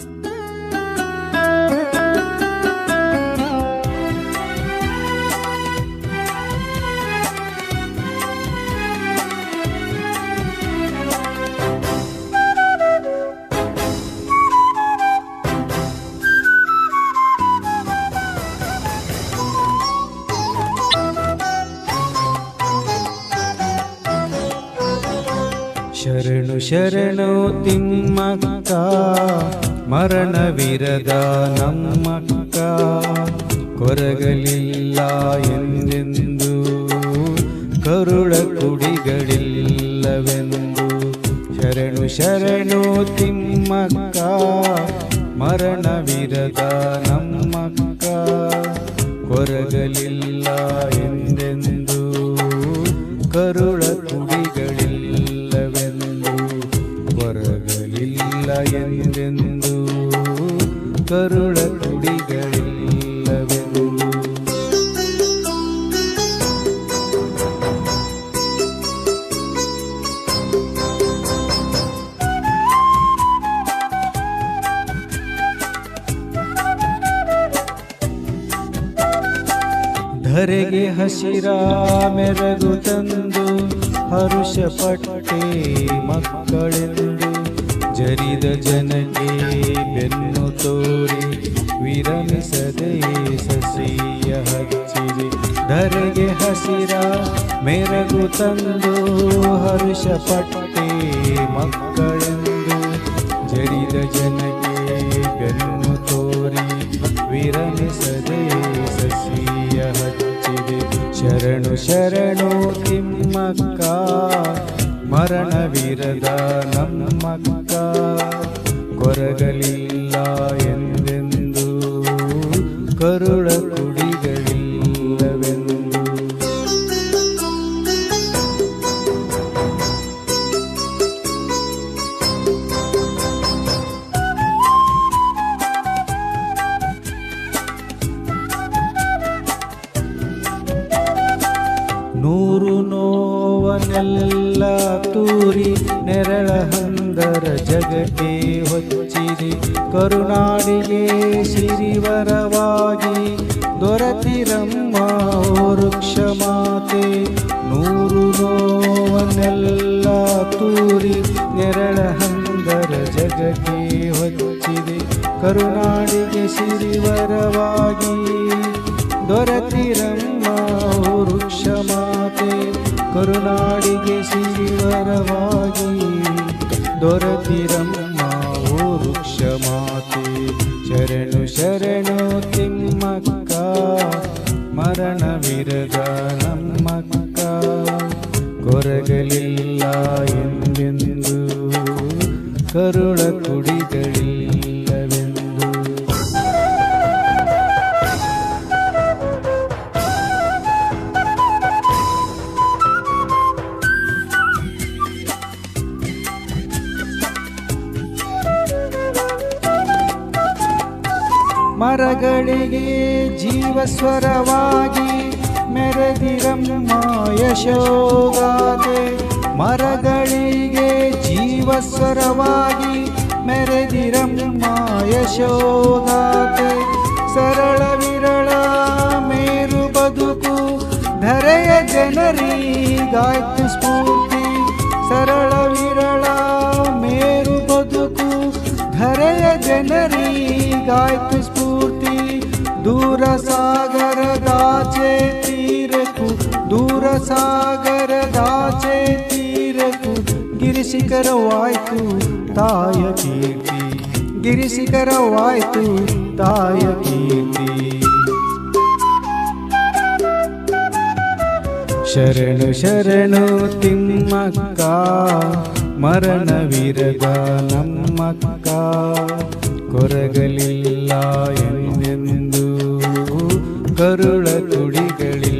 ಶರಣು ಶರಣು ತಿಮ್ಮಕ್ಕ ಮರಣವಿರದ ನಮ್ಮಕ್ಕ. ಕೊರಗಲಿಲ್ಲ ಎಂದೆಂದು, ಕರುಳ ಕುಡಿಗಳಿಲ್ಲವೆಂದು. ಶರಣು ಶರಣು ತಿಮ್ಮಕ್ಕ ಮರಣವಿರದ ನಮ್ಮಕ್ಕ. ಕೊರಗಲಿಲ್ಲ ಎಂದೆಂದು, ಕರುಳ ಎಂದೆಂದು ಕರುಳ ಹಸಿರ ಮೆರಗು ತಂದು ಹರುಷ ಪಟ್ಟೆ ಮಕ್ಕಳೆಂದು ಜರಿದ ಜನಕ್ಕೆ ಬೆನ್ನು ತೋರಿ ವಿರಮಿಸದೆ ಸಸಿಯ ಹಚ್ಚಿರಿ. ಧರೆಗೆ ಹಸಿರ ಮೆರಗು ತಂದು ಹರುಷ ಪಟ್ಟೆ ಮಕ್ಕಳೆಂದು ಜರಿದ ಜನಕ್ಕೆ ಬೆನ್ನು ತೋರಿ ವಿರಮಿಸದೆ ಸಸಿಯ ಹಚ್ಚಿರಿ. ಶರಣು ಶರಣು ಮರಣವಿರದ ನಮ್ಮಕ್ಕ ಕೊರಗಲಿಲ್ಲ ಎಂದೆಂದು ಕರುಳ ಕುಡಿಗಳಿಲ್ಲವೆಂದು ನೂರು ನೋವನೆಲ್ಲ ತೂರಿ ನೆರಳ ಹಂದರ ಜಗಕ್ಕೆ ಹೊಚ್ಚಿರಿ. ಕರುನಾಡಿಗೆ ಸಿರಿವರವಾಗಿ ದೊರತಿರಮ್ಮ ವೃಕ್ಷ ಮಾತೆ. ನೂರು ನೋವನ್ನೆಲ್ಲ ತೂರಿ ನೆರಳ ಹಂದರ ಜಗಕ್ಕೆ ಹೊಚ್ಚಿರಿ. ಕರುನಾಡಿಗೆ ಸಿರಿವರವಾಗಿ ದೊರತಿರಮ್ಮ ಕರುನಾಡಿಗೆ ಸಿರಿವರವಾಗಿ ದೊರತಿರಮ್ಮ ವೃಕ್ಷ ಮಾತೆ. ಶರಣು ಶರಣು ತಿಮ್ಮಕ್ಕ ಮರಣವಿರದ ನಮ್ಮಕ್ಕ. ಕೊರಗಲಿಲ್ಲ ಎಂದೆಂದು ಕರುಳ ಕುಡಿಗಳಿಲ್ಲವೆಂದು ಮರಗಳಿಗೆ ಜೀವಸ್ವರವಾಗಿ ಮೆರೆದಿರಮ್ಮ ಯಶೋಗಾತೆ ಮರಗಳಿಗೆ ಜೀವಸ್ವರವಾಗಿ ಮೆರೆದಿರಮ್ಮ ಯಶೋಗಾತೆ ಸರಳ ವಿರಳ ಮೇರು ಬದುಕು ಧರೆಯ ಜನರಿಗಾಯ್ತು ಸ್ಫೂರ್ತಿ. ಸರಳ ವಿರಳ ಮೇರು ಬದುಕು ಧರೆಯ ಜನರಿಗಾಯ್ತು ಸ್ಫೂರ್ತಿ. ತೀರಕು ದೂರ ಸಾಗರದಾಚೆ ತೀರಕು ಗಿರಿಶಿಖರವಾಯ್ತು ತಾಯ ಕೀರ್ತಿ. ಗಿರಿಶಿಖರವಾಯ್ತು ತಾಯ ಕೀರ್ತಿ. ಶರಣು ಶರಣು ತಿಮ್ಮಕ್ಕ ಮರಣವಿರದ ನಮ್ಮಕ್ಕ. ಕೊರಗಲಿಲ್ಲ ಎಂದೆಂದು ಕರುಳ ತುಡಿಗಳಿಲ್ಲವೆಂದು